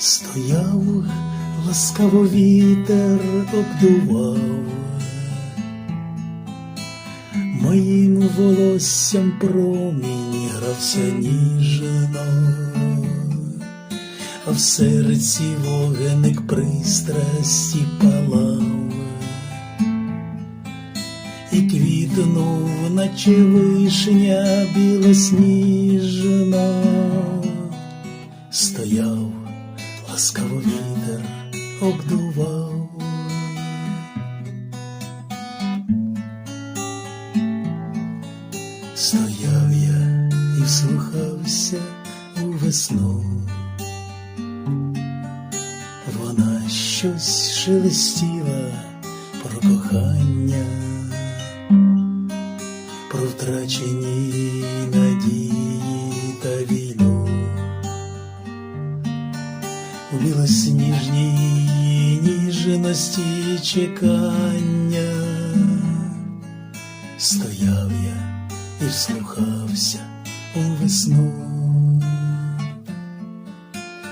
Стояв, ласкаво вітер обдував, моїм волоссям промінь грався ніжно, а в серці вогник пристрасті палав, і квітнув, наче вишня білосніжна, стояв, ласкаво вітер обдував. Стояв я і вслухався у весну. Вона щось шелестіла про кохання, про втрачені надії білосніжній ніжності чекання стояв я і вслухався у весну.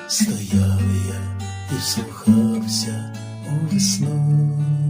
Стояв я і вслухався у весну.